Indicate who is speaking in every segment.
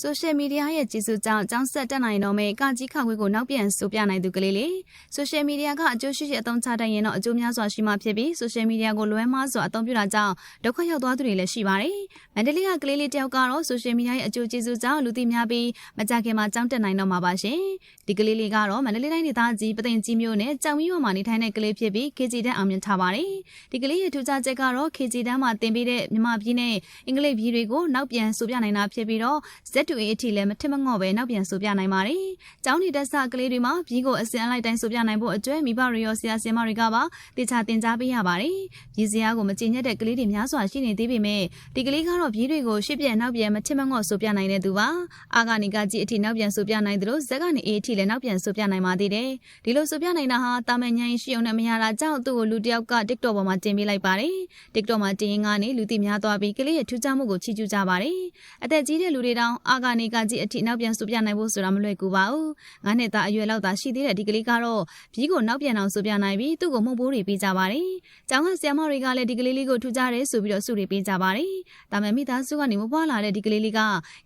Speaker 1: ဆိုရှယ်မီဒီယာရဲ့ကြီးစုကြောင့်ចောင်းဆက်တက်နိုင်တော့မယ်ကကြီးခခွေးကိုနောက်ပြန်ဆိုပြနိုင်သူကလေးလေဆိုရှယ်မီဒီယာကအကျိုးရှိရှိအသုံးချတတ်ရင်တော့အကျိုးများစွာရှိမှဖြစ်ပြီးဆိုရှယ်မီဒီယာကိုလွဲမှားစွာအသုံးပြုတာကြောင့်ဒုက္ခရောက်သွားသူတွေလည်းရှိပါတယ်မန္တလေးကကလေးလေးတယောက်ကတော့ဆိုရှယ်မီဒီယာရဲ့အကျိုးကျေးဇူးကြောင့်လူသိများပြီးမကြခင်မှာចောင်းတက်နိုင်တော့မှာပါရှင်ဒီကလေးလေးကတော့မန္တလေးတိုင်းဒေသကြီးပသိမ်ကြီးမြို့နယ်ကြောင်မီရွာမှာနေထိုင်တဲ့ကလေးဖြစ်ပြီး KG တန်းအောင်မြင်ထားပါတယ်ဒီကလေးရဲ့ထူးခြားချက်ကတော့ KG တန်းမှာတင်ပေးတဲ့မြမပြည်နဲ့အင်္ဂလိပ်ပြည်တွေကိုနောက်ပြန်ဆိုပြနိုင်တာဖြစ်ပြီးတော့ Z2A အထိလည်းမထင်မငော့ပဲနောက်ပြန်ဆိုပြနိုင်ပါတယ်။ကျောင်းနေတက်ဆကလေးတွေမှာပြီးကိုအစင်အလိုက်တိုင်းဆိုပြနိုင်ဖို့အတွက်မိဘတွေရောဆရာဆရာမတွေကပါတေချာတင် जा ပေးရပါတယ်။ပြည်စရာကိုမကျင်ညက်တဲ့ကလေးတွေများစွာရှိနေသေးပေမဲ့ဒီကလေးကတော့ပြည်တွေကိုရှစ်ပြန်နောက်ပြန်မထင်မငော့ဆိုပြနိုင်တဲ့သူပါ။အာကနေကကြီးအထိနောက်ပြန်ဆိုပြနိုင်တယ်လို့ဇက်ကနေ A အထိလည်းနောက်ပြန်ဆိုပြနိုင်ပါသေးတယ်။ဒီလိုဆိုပြနိုင်တာဟာတာမန်ညာရင်ရှိအောင်နဲ့မရတာကြောင့်သူ့ကိုလူတစ်ယောက်က TikTok ပေါ်မှာတင်ပေးလိုက်ပါတယ်။ TikTok မှာတင်ရင်ကနေလူသိများသွားပြီးကလေးရဲ့ထူးခြားမှုကိုချီးကျူးကြပါတယ်။အသက်ကြီးတဲ့လူတွေတောင်အာကနေကကြီးအထိနောက်ပြန်ဆိုပြနိုင်ဖို့ဆိုတာမလွယ်ကူပါဘူး။ငါးနှစ်သားအရွယ်လောက်သာရှိသေးတဲ့ဒီကလေးကတော့ပြီးကိုနောက်ပြန်အောင်ဆိုပြနိုင်ပြီးသူ့ကိုမှုန့်ပိုးတွေပေးကြပါတယ်။ကျောင်းကဆရာမတွေကလည်းဒီကလေးလေးကိုထူကြတယ်ဆိုပြီးတော့ဆုတွေပေးကြပါတယ်။ဒါပေမဲ့မိသားစုကနေမပွားလာတဲ့ဒီကလေးလေးက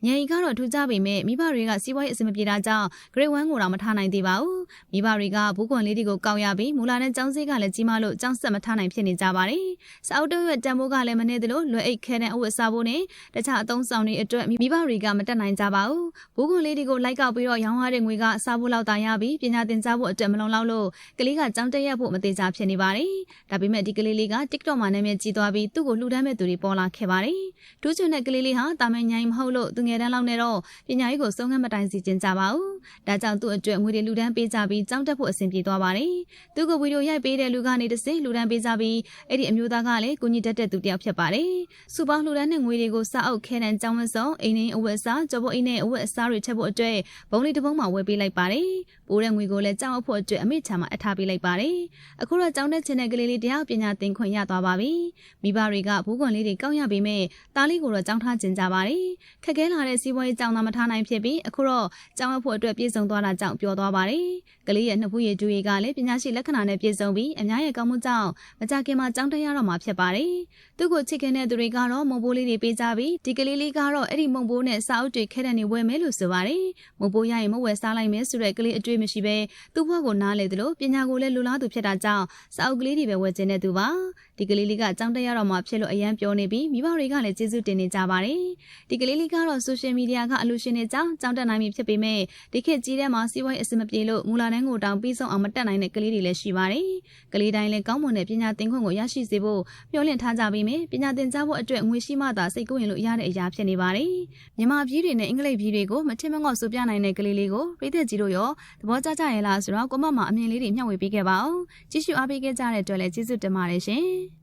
Speaker 1: ညင်ရီကတော့ထူကြပေမဲ့မိဘတွေကစီးပွားရေးအဆင်မပြေတာကြောင့် grade 1ကိုတော့မထားနိုင်သေးပါဘူး။မိဘတွေကဘူးကွန်လေးတွေကိုကောက်ရပြီးမူလာတဲ့ကျောင်းစိတ်ကလည်းကြီးမားလို့ကျောင်းဆက်မထားနိုင်ဖြစ်နေကြပါတယ်။စာအုပ်တုပ်ရဲ့တန်ဖိုးကလည်းမနေသလိုလွယ်အိတ်ခဲတဲ့အဝတ်စားဖို့နဲ့တခြားအသုံးဆောင်တွေအတွက်မိဘတွေကမတက်နိုင်ကြပါဘူး။ဘူးကွန်လေးတွေကိုလိုက်ကောက်ပြီးတော့ရောင်းရတဲ့ငွေကစားဖို့လောက်တာရပြီးပညာသင်ကြားဖို့အတွက်မလုံလောက်လို့ကလေးကကျောင်းတက်ရဖို့မသေးချာဖြစ်နေပါတယ်။ဒါပေမဲ့ဒီကလေးလေးက TikTok မှာနာမည်ကြီးသွားပြီးသူ့ကိုလှူဒန်းမဲ့သူတွေပေါ်လာခဲ့ပါတယ်။ထူးချွန်တဲ့ကလေးလေးဟာတာမန်ညာရင်မဟုတ်လို့သူငယ်တန်းလောက်နဲ့တော့ပညာရေးကိုစုံငတ်မတိုင်စီကျင်ကြပါဘူး။ဒါကြောင့်သူ့အတွက်ငွေတွေလှူဒန်းပေးကြပြီးကျောင်းတက်ဖို့အဆင်ပြေသွားပါတယ်။သူ့ကိုဗီဒီယိုရိုက်ပေးတဲ့လူကနေတစ်စင်းလှူဒန်းပေးကြပြီးအဲ့ဒီအမျိုးသားကလည်းကိုကြီးတက်တဲ့သူတစ်ယောက်ဖြစ်ပါတယ်။စူပါလှူဒန်းတဲ့ငွေတွေကိုစအုပ်ခဲတန်းကျောင်းဝတ်စုံအိမ်င်းအဝတ်အစားကြော်ဖို့အိမ်နဲ့အဝတ်အစားတွေထည့်ဖို့အတွက်ဘုံလေးတစ်ပုံးမှာဝယ်ပေးလိုက်ပါတယ်။ပိုးတဲ့ငွေကိုလည်းကျောင်းအဖို့အတွက်အမိချာမှာအထားပေးလိုက်ပါတယ်။အခုတော့ကျောင်းတက်ချင်တဲ့ကလေးလေးတယောက်ပညာသင်ခွင့်ရသွားပါပြီ။မိဘတွေကဘူးကွန်လေးတွေကောက်ရပေမဲ့တားလေးကိုတော့ကျောင်းထားကျင်ကြပါတယ်။ခက်ခဲလာတဲ့စီးပွားရေးကျောင်းသားမထားနိုင်ဖြစ်ပြီးအခုတော့ကျောင်းအဖို့အတွက်ပြည်စုံသွားတာကြောင့်ပျော်သွားပါတယ်။ကလေးရဲ့နှစ်ဖူးရည်ကျူးရည်ကလည်းပညာရှိလက္ခဏာနဲ့ပြည့်စုံပြီးအများရဲ့ကောင်းမှုကြောင့်မကြခင်မှာကျောင်းတက်ရတော့မှာဖြစ်ပါတယ်။သူ့ကိုချစ်ခင်တဲ့သူတွေကတော့မုံဘိုးလေးတွေပေးကြပြီးဒီကလေးလေးကတော့အဲ့ဒီမုံဘိုးနဲ့စာအုပ်တွေခဲတဲ့နေဝယ်မယ်လို့ဆိုပါတယ်။မုံဘိုးရရင်မဝယ်စားလိုက်မယ်ဆိုတဲ့ကလေးအတွေ့မရှိပဲသူ့ဘဝကိုနားလေသလိုပညာကိုလည်းလူလားသူဖြစ်တာကြောင့်စာအုပ်ကလေးတွေပဲဝယ်ခြင်းတဲ့သူပါ။ဒီကလေးလေးကကျောင်းတက်ရတော့မှာဖြစ်လို့အရန်ပြောနေပြီးမိဘတွေကလည်းကျေးဇူးတင်နေကြပါတယ်။ဒီကလေးလေးကတော့ဆိုရှယ်မီဒီယာကအလူရှင်တွေကြောင့်ကျောင်းတက်နိုင်ပြီဖြစ်ပေမဲ့ဒီခေတ်ကြီးထဲမှာစီးပွားရေးအဆင်မပြေလို့မူလာတန်းကိုတောင်ပြီးဆုံးအောင်မတက်နိုင်တဲ့ကလေးတွေလည်းရှိပါတယ်။ကလေးတိုင်းလည်းကောင်းမွန်တဲ့ပညာသင်ခွင့်ကိုရရှိစေဖို့မျှော်လင့်ထားကြပြီးမြပညာသင်ကြားဖို့အတွက်ငွေရှိမှသာစိတ်ကူးရင်လို့ရတဲ့အရာဖြစ်နေပါတယ်။မြန်မာပြည်တွေနဲ့အင်္ဂလိပ်ပြည်တွေကိုမထင်မငေါ့ဆိုပြနိုင်တဲ့ကလေးလေးကိုပြည်သက်ကြီးတို့ရောသဘောကျကြရဲ့လားဆိုတော့ကိုမမအမြင်လေးတွေမျှဝေပေးခဲ့ပါဦး။ကြည့်ရှုအားပေးခဲ့ကြတဲ့အတွက်လည်းကျေးဇူးတင်ပါတယ်ရှင်။